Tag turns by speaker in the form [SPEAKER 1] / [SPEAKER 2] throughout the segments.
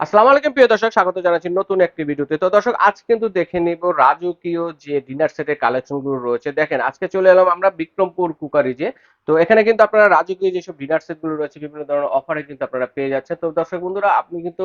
[SPEAKER 1] আসসালামু আলাইকুম, প্রিয় দর্শক, স্বাগত জানাচ্ছি নতুন একটি ভিডিওতে। তো দর্শক, আজ কিন্তু দেখে নিব রাজকীয় যে ডিনার সেটের কালেকশনগুলো রয়েছে। দেখেন, আজকে চলে এলাম আমরা বিক্রমপুর কুকারিজে তো এখানে কিন্তু আপনারা রাজকীয় যেসব ডিনার সেটগুলো রয়েছে, বিভিন্ন ধরনের অফারে কিন্তু আপনারা পেয়ে যাচ্ছেন। তো দর্শক বন্ধুরা, আপনি কিন্তু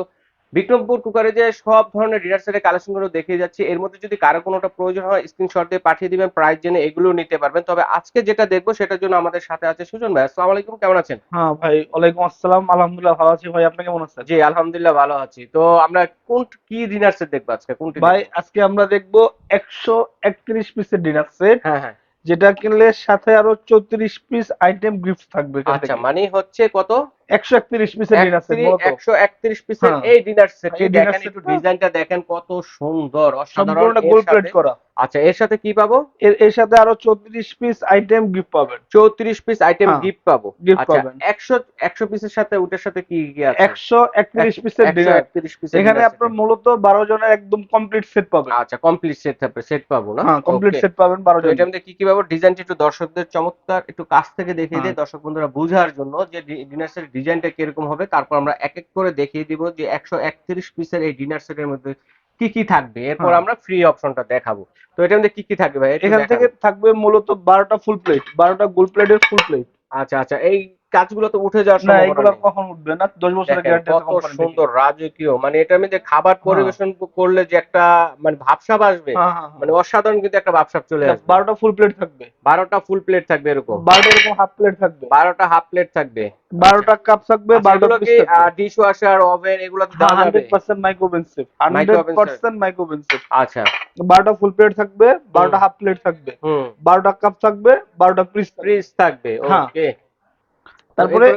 [SPEAKER 1] বিক্রমপুর কুকারিজে সব ধরনের ডিনার সেটের কালেকশনগুলো দেখিয়ে যাচ্ছি এর মধ্যে যদি কারও কোনোটা প্রয়োজন হয় স্ক্রিনশট দিয়ে পাঠিয়ে দিবেন প্রাইস জেনে এগুলো নিতে পারবেন। তবে আজকে যেটা দেখব সেটার জন্য আমাদের সাথে আছে সুজন ভাই। আসসালামু আলাইকুম কেমন আছেন?
[SPEAKER 2] হ্যাঁ ভাই ওয়ালাইকুম আসসালাম। আলহামদুলিল্লাহ ভালো আছি। ভাই আপনি কেমন আছেন?
[SPEAKER 1] জি আলহামদুলিল্লাহ ভালো আছি। তো আমরা কোন কি ডিনার সেট দেখব আজকে? কোনটি
[SPEAKER 2] ভাই আজকে আমরা দেখব একশো একত্রিশ পিসের ডিনার সেট
[SPEAKER 1] হ্যাঁ হ্যাঁ।
[SPEAKER 2] যেটা কিনলে সাথে আরও চৌত্রিশ পিস আইটেম গিফট থাকবে
[SPEAKER 1] আচ্ছা মানে হচ্ছে কত?
[SPEAKER 2] একশো একত্রিশ পিসের ডিনার সেট
[SPEAKER 1] একশো একত্রিশ পিসের
[SPEAKER 2] হ্যাঁ।
[SPEAKER 1] এই ডিনার সেট
[SPEAKER 2] এই
[SPEAKER 1] দেখেন একটু ডিজাইনটা দেখেন কত সুন্দর অসাধারণ।
[SPEAKER 2] গোল্ড প্লেট
[SPEAKER 1] সাথে-
[SPEAKER 2] করা।
[SPEAKER 1] আচ্ছা এর সাথে কি পাবো?
[SPEAKER 2] এর এর সাথে আরও চৌত্রিশ পিস আইটেম গিফট পাবেন।
[SPEAKER 1] চৌত্রিশ পিস আইটেম
[SPEAKER 2] হ্যাঁ,
[SPEAKER 1] গিফট পাবো।
[SPEAKER 2] gift
[SPEAKER 1] আচ্ছা
[SPEAKER 2] পাবেন।
[SPEAKER 1] একশো একশো পিসের সাথে ওটার সাথে কি কি আছে?
[SPEAKER 2] একশো একত্রিশ পিসের ডিনার
[SPEAKER 1] একত্রিশ পিসের
[SPEAKER 2] এখানে আপনার মূলত বারো জনের একদম কমপ্লিট সেট পাবেন।
[SPEAKER 1] আচ্ছা কমপ্লিট সেট সেট পাবো না?
[SPEAKER 2] হ্যাঁ কমপ্লিট সেট পাবেন বারো জন
[SPEAKER 1] মধ্যে কি কি পাবো ডিজাইনটা একটু দর্শকদের চমৎকার একটু কাছ থেকে দেখিয়ে। দিই দর্শক বন্ধুরা বোঝার জন্য যে ডিনার সেট ডিজাইনটা কীরকম হবে তারপর আমরা এক এক করে দেখিয়ে দিব যে একশো একত্রিশ পিসের এই ডিনার সেটের মধ্যে কি কি থাকবে। এরপর। আমরা ফ্রি অপশনটা দেখাবো। তো এটার মধ্যে কি কি থাকবে ভাই?
[SPEAKER 2] এখান থেকে থাকবে মূলত বারোটা ফুল প্লেট বারোটা গোল্ড প্লেটের ফুল প্লেট
[SPEAKER 1] আচ্ছা আচ্ছা এই কাজগুলো তো উঠে যাওয়ার
[SPEAKER 2] না
[SPEAKER 1] সম্ভাবনা
[SPEAKER 2] এগুলো কখন উঠবে? না দশ বছরের গ্যারান্টি আছে
[SPEAKER 1] কত সুন্দর রাজকীয় মানে এটা আমি যে খাবার
[SPEAKER 2] হ্যাঁ।
[SPEAKER 1] পরিবেশন করলে যে একটা মানে ভাবসাব আসবে
[SPEAKER 2] হ্যাঁ হ্যাঁ
[SPEAKER 1] মানে অসাধারণ কিন্তু একটা ভাবসাব চলে আসবে।
[SPEAKER 2] বারোটা ফুল প্লেট থাকবে।
[SPEAKER 1] বারোটা ফুল প্লেট থাকবে এরকম।
[SPEAKER 2] বারোটা এরকম হাফ প্লেট থাকবে।
[SPEAKER 1] বারোটা হাফ প্লেট থাকবে।
[SPEAKER 2] বারোটা কাপ থাকবে
[SPEAKER 1] আচ্ছা,
[SPEAKER 2] বারোটা
[SPEAKER 1] এগুলো কি ডিশ ওয়াশার ওভেন এগুলো তো দেওয়া যাবে?
[SPEAKER 2] Hundred percent micro oven safe hundred
[SPEAKER 1] Microoven
[SPEAKER 2] percent micro oven safe
[SPEAKER 1] আচ্ছা।
[SPEAKER 2] বারোটা ফুল প্লেট থাকবে বারোটা হাফ প্লেট থাকবে।
[SPEAKER 1] হুম।
[SPEAKER 2] বারোটা কাপ থাকবে বারোটা পিস
[SPEAKER 1] ফ্রিজ থাকবে। ওকে
[SPEAKER 2] তারপরে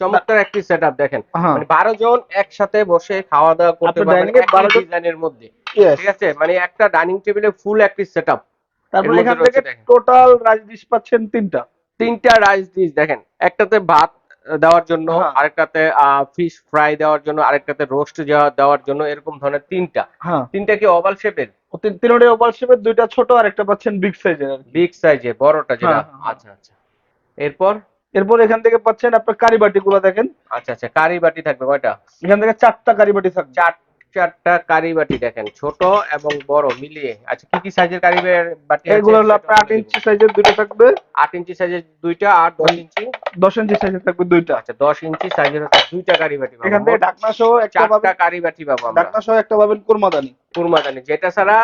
[SPEAKER 1] চমৎকার একটি সেটআপ দেখেন।
[SPEAKER 2] হ্যাঁ।
[SPEAKER 1] মানে বারো জন একসাথে বসে খাওয়া দাওয়া করতে পারবেন
[SPEAKER 2] dining এ
[SPEAKER 1] একই
[SPEAKER 2] 12 জন-
[SPEAKER 1] ডিজাইনের মধ্যে। ঠিক আছে? মানে একটা ডাইনিং টেবিলে ফুল একটি সেটআপ
[SPEAKER 2] তারপরে এখান থেকে টোটাল রাইস ডিশ পাচ্ছেন তিনটা।
[SPEAKER 1] তিনটা রাইস ডিশ দেখেন। একটাতে ভাত দেওয়ার জন্য
[SPEAKER 2] হ্যাঁ।
[SPEAKER 1] আরেকটাতে ফিশ ফ্রাই দেওয়ার জন্য আরেকটাতে রোস্ট দেওয়ার জন্য এরকম ধরনের তিনটা।
[SPEAKER 2] হ্যাঁ।
[SPEAKER 1] তিনটা কি ওভাল শেপের
[SPEAKER 2] তিনটা ওভাল শেপের দুইটা ছোট আর একটা পাচ্ছেন বিগ সাইজের
[SPEAKER 1] বিগ সাইজের বড়টা যেটা
[SPEAKER 2] হ্যাঁ, হ্যাঁ, হ্যাঁ।
[SPEAKER 1] আচ্ছা আচ্ছা। এরপর
[SPEAKER 2] এরপর এখান থেকে পাচ্ছেন আপনার কারি বাটি গুলো দেখেন।
[SPEAKER 1] আচ্ছা আচ্ছা কারিবাটি থাকবে কয়টা?
[SPEAKER 2] এখান থেকে চারটা কারিবাটি থাকবে।
[SPEAKER 1] চার চারটা কারি বাটি দেখেন ছোট এবং বড় মিলিয়ে। আচ্ছা কি কি সাইজের কারি বাটি
[SPEAKER 2] এগুলো হলো আপনার আট ইঞ্চি সাইজের দুটো থাকবে।
[SPEAKER 1] আট ইঞ্চি সাইজের দুইটা আর দশ ইঞ্চি?
[SPEAKER 2] দশ ইঞ্চি সাইজের থাকবে দুইটা।
[SPEAKER 1] আচ্ছা দশ ইঞ্চি সাইজের হচ্ছে দুইটা কারি বাটি পাবো।
[SPEAKER 2] এখান থেকে ঢাকনা সহ একটা
[SPEAKER 1] চারটা কারি বাটি পাবো আমরা।
[SPEAKER 2] ঢাকনা সহ একটা পাবেন কুরমাদানি।
[SPEAKER 1] কুরমাদানি যেটা ছাড়া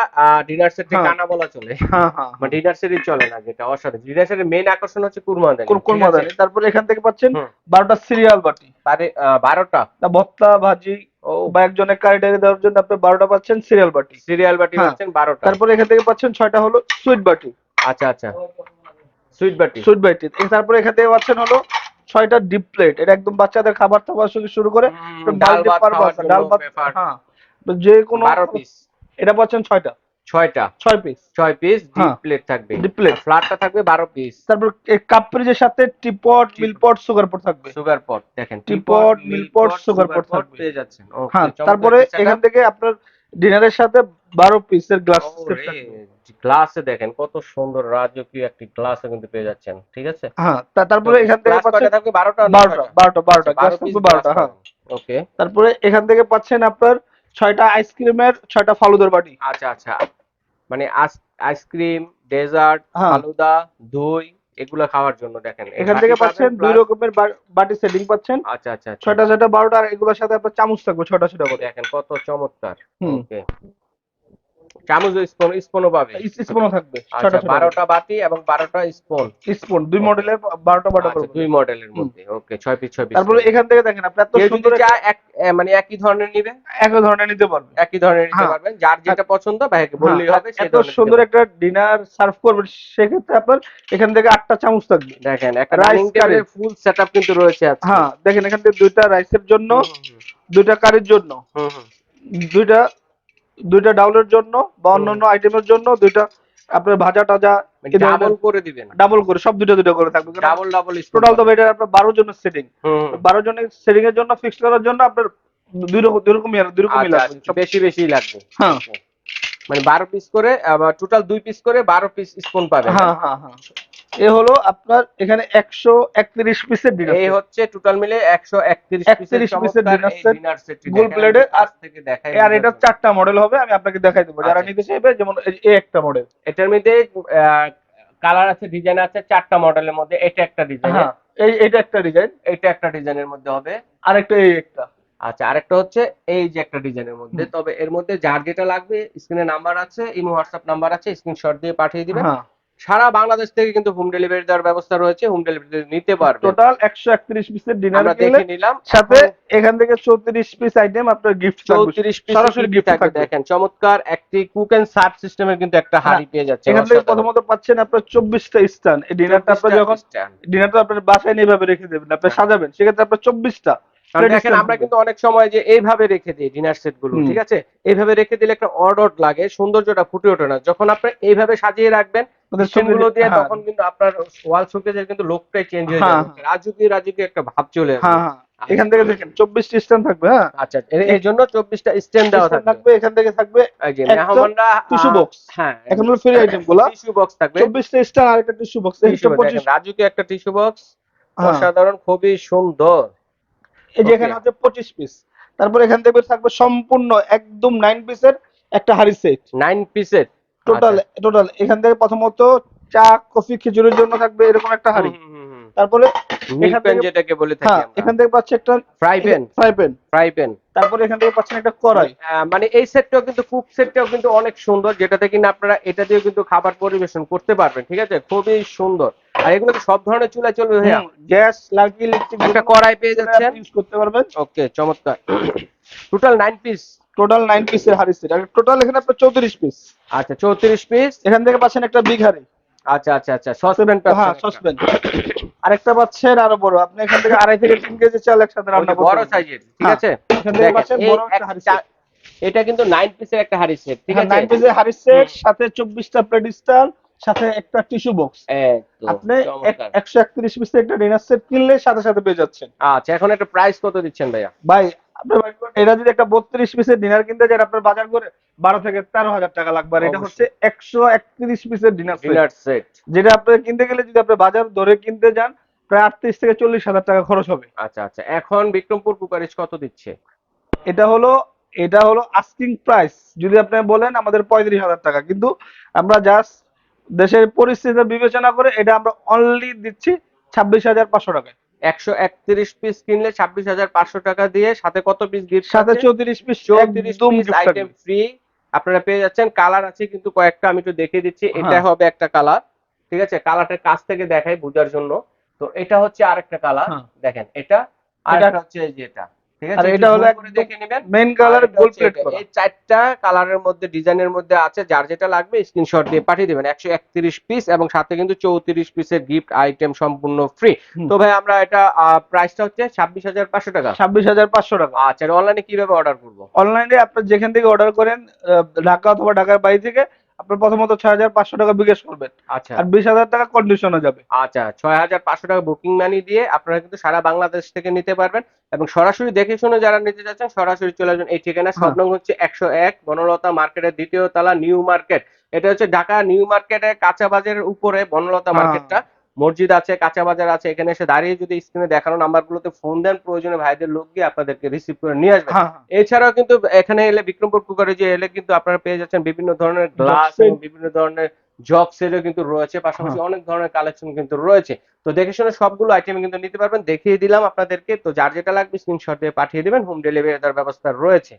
[SPEAKER 1] ডিনার সেট
[SPEAKER 2] হ্যাঁ।
[SPEAKER 1] কানা বলা চলে।
[SPEAKER 2] হ্যাঁ হ্যাঁ
[SPEAKER 1] মানে ডিনার সেটই চলে না যেটা অসাধারণ। ডিনার সেটের মেইন আকর্ষণ হচ্ছে কুরমাদানি
[SPEAKER 2] কুরমাদানি। তারপরে এখান থেকে পাচ্ছেন
[SPEAKER 1] হুম।
[SPEAKER 2] বারোটা সিরিয়াল বাটি।
[SPEAKER 1] তারে আহ, বারোটা?
[SPEAKER 2] তা ভর্তা ভাজি বা একজনের কারি দেওয়ার জন্য আপনি বারোটা পাচ্ছেন সিরিয়াল বাটি।
[SPEAKER 1] সিরিয়াল বাটি পাচ্ছেন বারোটা।
[SPEAKER 2] তারপরে এখান থেকে পাচ্ছেন ছয়টা হলো সুইট বাটি।
[SPEAKER 1] আচ্ছা আচ্ছা। সুইট বাটি।
[SPEAKER 2] সুইট বাটি। তারপরে এখান থেকে পাচ্ছেন হলো ছয়টা ডিপ প্লেট এটা একদম বাচ্চাদের খাবার দাবার থেকে শুরু করে ডাল
[SPEAKER 1] ভাত
[SPEAKER 2] ডাল ভাত হ্যাঁ। তো যে কোনো এটা পাচ্ছেন ছয়টা।
[SPEAKER 1] ছয়টা।
[SPEAKER 2] ছয় পিস
[SPEAKER 1] ছয় পিস ডিপ
[SPEAKER 2] হ্যাঁ।
[SPEAKER 1] প্লেট থাকবে।
[SPEAKER 2] ডিপ প্লেট
[SPEAKER 1] ফ্ল্যাটটা থাকবে বারো পিস
[SPEAKER 2] তারপর কাপ ফ্রিজের সাথে টিপট মিলপট সুগার পট থাকবে।
[SPEAKER 1] সুগার পট দেখেন
[SPEAKER 2] milk pot, sugar pot থাকবে।
[SPEAKER 1] পেয়ে যাচ্ছেন।
[SPEAKER 2] হ্যাঁ তারপরে এখান থেকে আপনার ডিনারের সাথে বারো পিসের গ্লাস
[SPEAKER 1] গ্লাসে দেখেন কত সুন্দর রাজকীয় একটি গ্লাসে কিন্তু পেয়ে যাচ্ছেন ঠিক আছে?
[SPEAKER 2] হ্যাঁ তারপরে এখান থেকে পাচ্ছেন
[SPEAKER 1] থাকবে? বারোটা
[SPEAKER 2] বারোটা বারোটা বারোটা গ্লাস থাকবে বারোটা হ্যাঁ।
[SPEAKER 1] ওকে
[SPEAKER 2] তারপরে এখান থেকে পাচ্ছেন আপনার ছয়টা আইসক্রিমের ছয়টা ফালুদার বাটি।
[SPEAKER 1] আচ্ছা আচ্ছা। মানে আইসক্রিম ডেজার্ট
[SPEAKER 2] হ্যাঁ।
[SPEAKER 1] ফালুদা দই এগুলো খাওয়ার জন্য দেখেন।
[SPEAKER 2] এখান থেকে পাচ্ছেন দুই রকমের বাটি সেটিং পাচ্ছেন।
[SPEAKER 1] আচ্ছা আচ্ছা আচ্ছা।
[SPEAKER 2] ছয়টা ছয়টা বারোটা আর এগুলোর সাথে আপনার চামচ থাকবে ছয়টা ছয়টা করে।
[SPEAKER 1] দেখেন কত চমৎকার। ওকে চামচ স্পুন স্পুনও পাবে।
[SPEAKER 2] স্পুনও থাকবে
[SPEAKER 1] আচ্ছা বারোটা বাটি এবং বারোটা স্পুন
[SPEAKER 2] স্পুন দুই মডেলের বারোটা বারোটা
[SPEAKER 1] আচ্ছা দুই মডেলের মধ্যে। ওকে ছয় পিস ছয় পিস
[SPEAKER 2] তারপরে এখান থেকে দেখেন আপনি এত সুন্দর
[SPEAKER 1] এক মানে একই ধরনের নিবে?
[SPEAKER 2] একই ধরনের নিতে পারবেন
[SPEAKER 1] একই ধরনের নিতে
[SPEAKER 2] হ্যাঁ।
[SPEAKER 1] পারবেন যার যেটা পছন্দ ভাইকে বললেই
[SPEAKER 2] হ্যাঁ,
[SPEAKER 1] হবে
[SPEAKER 2] এত সুন্দর একটা ডিনার সার্ভ করবেন সেক্ষেত্রে আপনার এখান থেকে আটটা চামচ থাকবে।
[SPEAKER 1] দেখেন একটা রাইস
[SPEAKER 2] curry।
[SPEAKER 1] ফুল সেটআপ কিন্তু রয়েছে
[SPEAKER 2] হ্যাঁ দেখেন এখান থেকে দুইটা রাইসের জন্য দুইটা কারির জন্য
[SPEAKER 1] হুম, হুম,
[SPEAKER 2] দুইটা দুইটা ডাউলের জন্য বা অন্যান্য আইটেমের জন্য দুইটা আপনার ভাজা টাজা
[SPEAKER 1] ডাবল করে দিবেন।
[SPEAKER 2] ডাবল করে সব দুটো দুটো করে থাকবে।
[SPEAKER 1] ডাবল ডাবল
[SPEAKER 2] টোটাল তো এটা আপনার বারো জনের সেটিং বারো জনের সেটিং এর জন্য ফিক্স করার জন্য আপনার দুই রকম দুই রকমই দুই রকমই
[SPEAKER 1] আচ্ছা,
[SPEAKER 2] লাগবে।
[SPEAKER 1] আচ্ছা, বেশি বেশি লাগবে।
[SPEAKER 2] হ্যাঁ।
[SPEAKER 1] মানে বারো পিস করে টোটাল দুই পিস করে বারো পিস স্পুন পাবেন।
[SPEAKER 2] হ্যাঁ হ্যাঁ হ্যাঁ। এ হলো আপনার এখানে একশো একত্রিশ পিসের ডিনার
[SPEAKER 1] এই হচ্ছে টোটাল মিলে একশো একত্রিশ
[SPEAKER 2] 31 পিসের dinner set, gold plated আর-
[SPEAKER 1] থেকে দেখাই
[SPEAKER 2] আর এটা চারটা মডেল হবে আমি আপনাকে দেখাই দেবো। যারা
[SPEAKER 1] আচ্ছা।
[SPEAKER 2] নিতে চাইবে যেমন একটা মডেল
[SPEAKER 1] এটার মধ্যে কালার আছে ডিজাইন আছে চারটা মডেলের মধ্যে এটা একটা ডিজাইন
[SPEAKER 2] হ্যাঁ এই এটা একটা ডিজাইন
[SPEAKER 1] এটা একটা ডিজাইনের মধ্যে হবে।
[SPEAKER 2] আর একটা এই একটা।
[SPEAKER 1] আচ্ছা আরেকটা হচ্ছে এই যে একটা ডিজাইনের মধ্যে। তবে এর মধ্যে যার যেটা লাগবে স্ক্রিনে নাম্বার আছে ইমো হোয়াটসঅ্যাপ নাম্বার আছে স্ক্রিনশট দিয়ে পাঠিয়ে দিবেন।
[SPEAKER 2] হ্যাঁ।
[SPEAKER 1] সারা বাংলাদেশ থেকে কিন্তু হোম ডেলিভারি দেওয়ার ব্যবস্থা রয়েছে হোম ডেলিভারি নিতে পারবেন
[SPEAKER 2] টোটাল একশো একত্রিশ পিসের ডিনার
[SPEAKER 1] আমরা দেখে নিলাম।
[SPEAKER 2] সাথে এখান থেকে চৌত্রিশ পিস আইটেম আপনার গিফট
[SPEAKER 1] চৌত্রিশ পিস
[SPEAKER 2] সরাসরি gift
[SPEAKER 1] থাকবে
[SPEAKER 2] থাকবে।
[SPEAKER 1] দেখেন চমৎকার একটি কুক এন্ড সার্ভ সিস্টেমের কিন্তু একটা হাড়ি পেয়ে যাচ্ছে
[SPEAKER 2] এখান থেকে প্রথমত পাচ্ছেন আপনার চব্বিশটা স্টান এই ডিনারটা আপনার যখন ডিনারটা আপনার বাসায় নিয়ে এভাবে রেখে দেবেন আপনি
[SPEAKER 1] হ্যাঁ।
[SPEAKER 2] সাজাবেন সেক্ষেত্রে আপনার চব্বিশটা
[SPEAKER 1] কারণ দেখেন আমরা কিন্তু অনেক সময় যে এইভাবে রেখে দিই ডিনার
[SPEAKER 2] সেটগুলো
[SPEAKER 1] ঠিক আছে? এইভাবে রেখে দিলে একটা অর্ডার লাগে সৌন্দর্যটা ফুটে ওঠে না। যখন আপনি এইভাবে সাজিয়ে রাখবেন দিয়ে
[SPEAKER 2] হ্যাঁ,
[SPEAKER 1] তখন কিন্তু আপনার ওয়াল শোকেজের কিন্তু লোকটাই চেঞ্জ হয়ে
[SPEAKER 2] হ্যাঁ,
[SPEAKER 1] যাবে। রাজুকি রাজুকি একটা ভাব চলে আসবে।
[SPEAKER 2] হ্যাঁ হ্যাঁ। এখান থেকে দেখেন চব্বিশটা স্টান থাকবে হ্যাঁ।
[SPEAKER 1] আচ্ছা এর- জন্য চব্বিশটা স্ট্যান্ড দেওয়া থাকবে।
[SPEAKER 2] এখান থেকে থাকবে টিস্যু বক্স
[SPEAKER 1] হ্যাঁ
[SPEAKER 2] এখন হলো ফ্রি আইটেমগুলা।
[SPEAKER 1] টিস্যু বক্স থাকবে।
[SPEAKER 2] চব্বিশটা স্টান আর একটা টিস্যু বক্স
[SPEAKER 1] রাজুকি একটা টিস্যু বক্স
[SPEAKER 2] হ্যাঁ।
[SPEAKER 1] অসাধারণ খুবই সুন্দর।
[SPEAKER 2] এই যে এখানে. হচ্ছে পঁচিশ পিস তারপর এখান থেকে থাকবে সম্পূর্ণ একদম নাইন পিসের একটা হাড়ি সেট
[SPEAKER 1] নাইন পিসের
[SPEAKER 2] টোটাল টোটাল এখান থেকে প্রথমত চা কফি খিচুড়ির জন্য থাকবে এরকম একটা হাড়ি। তারপরে এখান থেকে-
[SPEAKER 1] যেটাকে বলে থাকি
[SPEAKER 2] হ্যাঁ
[SPEAKER 1] আমরা।
[SPEAKER 2] এখান থেকে একটা
[SPEAKER 1] fry pan
[SPEAKER 2] fry pan
[SPEAKER 1] fry pan
[SPEAKER 2] তারপরে এখান থেকে পাচ্ছেন একটা কড়াই।
[SPEAKER 1] মানে এই সেটটাও কিন্তু কুক সেটটাও কিন্তু অনেক সুন্দর যেটাতে কিনা আপনারা এটা দিয়ে কিন্তু খাবার পরিবেশন করতে পারবেন ঠিক আছে? খুবই সুন্দর। আর এগুলো সব ধরনের চুলায় চলবে ভাইয়া।
[SPEAKER 2] গ্যাস লাকি ইলেকট্রিক
[SPEAKER 1] একটা কড়াই পেয়ে যাচ্ছেন।
[SPEAKER 2] ইউজ করতে পারবেন।
[SPEAKER 1] ওকে চমৎকার। টোটাল নাইন পিস
[SPEAKER 2] টোটাল 9 পিসের হাড়ি সেট টোটাল এখানে আপনার চৌত্রিশ পিস
[SPEAKER 1] আচ্ছা চৌত্রিশ পিস
[SPEAKER 2] এখান থেকে পাচ্ছেন একটা বিগ হাড়ি।
[SPEAKER 1] আচ্ছা আচ্ছা আচ্ছা সসপ্যান
[SPEAKER 2] হ্যাঁ সসপ্যান আরেকটা পাচ্ছেন আরও বড়। আপনি এখান থেকে আড়াই থেকে 3 কেজি চাল একসাথে রান্না করতে
[SPEAKER 1] বড় সাইজের ঠিক
[SPEAKER 2] হ্যাঁ,
[SPEAKER 1] আছে?
[SPEAKER 2] এখান থেকে পাচ্ছেন বড় একটা হাড়ি
[SPEAKER 1] এটা কিন্তু 9 পিসের একটা হাড়ি সেট ঠিক আছে?
[SPEAKER 2] 9 পিসের হাড়ি সেট সাথে চব্বিশটা প্লেট স্টাইল সাথে একটা টিস্যু বক্স আপনি
[SPEAKER 1] চমৎকার।
[SPEAKER 2] একশো একত্রিশ পিসের একটা ডিনার সেট কিনলে সাথে সাথে পেয়ে যাচ্ছেন।
[SPEAKER 1] আচ্ছা এখন একটা প্রাইস কত দিচ্ছেন ভাইয়া?
[SPEAKER 2] ভাই আপনি এটা যদি একটা বত্রিশ পিসের ডিনার কিনতে চান আপনার বাজার করে বারো থেকে তেরো হাজার টাকা লাগবে। আর এটা হচ্ছে একশো একত্রিশ পিসের ডিনার সেট
[SPEAKER 1] ডিনার সেট
[SPEAKER 2] যেটা আপনার কিনতে গেলে যদি আপনি বাজার ধরে কিনতে যান প্রায় আটত্রিশ থেকে চল্লিশ হাজার টাকা খরচ হবে।
[SPEAKER 1] আচ্ছা আচ্ছা। এখন বিক্রমপুর কুকারিজ কত দিচ্ছে?
[SPEAKER 2] এটা হলো এটা হলো আস্কিং প্রাইস যদি আপনি বলেন আমাদের পঁয়ত্রিশ হাজার টাকা। কিন্তু আমরা জাস্ট দেশের পরিস্থিতি বিবেচনা করে এটা আমরা অনলি দিচ্ছি ছাব্বিশ হাজার পাঁচশো টাকায়।
[SPEAKER 1] একশো একত্রিশ পিস কিনলে ছাব্বিশ হাজার পাঁচশো টাকা দিয়ে সাথে কত পিস গিফট
[SPEAKER 2] সাথে চৌত্রিশ পিস
[SPEAKER 1] চৌত্রিশ পিস আইটেম ফ্রি আপনারা পেয়ে যাচ্ছেন কালার আছে কিন্তু কয়েকটা আমি একটু দেখিয়ে দিচ্ছি। এটা
[SPEAKER 2] হ্যাঁ।
[SPEAKER 1] হবে একটা কালার ঠিক আছে? কালারটা কাছ থেকে দেখাই বোঝার জন্য। তো এটা হচ্ছে আরেকটা কালার
[SPEAKER 2] হ্যাঁ।
[SPEAKER 1] দেখেন এটা আর
[SPEAKER 2] এটা-
[SPEAKER 1] এটা হচ্ছে এই যে এটা। ঠিক
[SPEAKER 2] আর এটা হলো
[SPEAKER 1] একটু zoom করে
[SPEAKER 2] একদম
[SPEAKER 1] দেখে নেবেন।
[SPEAKER 2] মেইন কালার গোল প্লেট করা।
[SPEAKER 1] এই চারটা কালারের মধ্যে ডিজাইনের মধ্যে আছে যার যেটা লাগবে স্ক্রিনশট দিয়ে পাঠিয়ে দিবেন। একশো একত্রিশ পিস এবং সাথে কিন্তু চৌত্রিশ পিসের গিফট আইটেম সম্পূর্ণ ফ্রি তো ভাই আমরা এটা প্রাইসটা হচ্ছে ছাব্বিশ হাজার পাঁচশো টাকা।
[SPEAKER 2] ছাব্বিশ হাজার পাঁচশো টাকা।
[SPEAKER 1] আচ্ছা অনলাইনে কীভাবে অর্ডার করব?
[SPEAKER 2] অনলাইনে আপনি যেখান থেকে অর্ডার করেন ঢাকা অথবা ঢাকার বাইরে থেকে আপনার প্রথমত ছয় হাজার পাঁচশো টাকা বিকাশ করবেন।
[SPEAKER 1] আচ্ছা।
[SPEAKER 2] আর বিশ হাজার টাকা কন্ডিশনে যাবে।
[SPEAKER 1] আচ্ছা ছয় হাজার পাঁচশো টাকা বুকিং মানি দিয়ে আপনারা কিন্তু সারা বাংলাদেশ থেকে নিতে পারবেন এবং সরাসরি দেখে শুনে যারা নিতে যাচ্ছেন সরাসরি চলে আসবেন। এই ঠিকানা সব
[SPEAKER 2] হ্যাঁ।
[SPEAKER 1] নং হচ্ছে একশো এক বনলতা মার্কেটের দ্বিতীয় তলা নিউ মার্কেট। এটা হচ্ছে ঢাকা নিউ মার্কেটের কাঁচা বাজারের উপরে বনলতা
[SPEAKER 2] হ্যাঁ।
[SPEAKER 1] মার্কেটটা। মসজিদ আছে কাঁচা বাজার আছে এখানে এসে দাঁড়িয়ে যদি স্ক্রিনে দেখানো নাম্বারগুলোতে ফোন দেন প্রয়োজনে ভাইদের লোক গিয়ে আপনাদেরকে রিসিভ করে নিয়ে আসবে।
[SPEAKER 2] হ্যাঁ হ্যাঁ।
[SPEAKER 1] এছাড়াও কিন্তু এখানে এলে বিক্রমপুর কুকারে যে এলে কিন্তু আপনারা পেয়ে যাচ্ছেন বিভিন্ন ধরনের গ্লাস এবং বিভিন্ন ধরনের জগ সেটও কিন্তু রয়েছে পাশাপাশি অনেক ধরনের কালেকশন কিন্তু রয়েছে। তো দেখে শুনে সবগুলো আইটেম কিন্তু নিতে পারবেন দেখিয়ে দিলাম আপনাদেরকে। তো যার যেটা লাগবে স্ক্রিনশট দিয়ে পাঠিয়ে দিবেন হোম ডেলিভারি দেওয়ার ব্যবস্থা রয়েছে।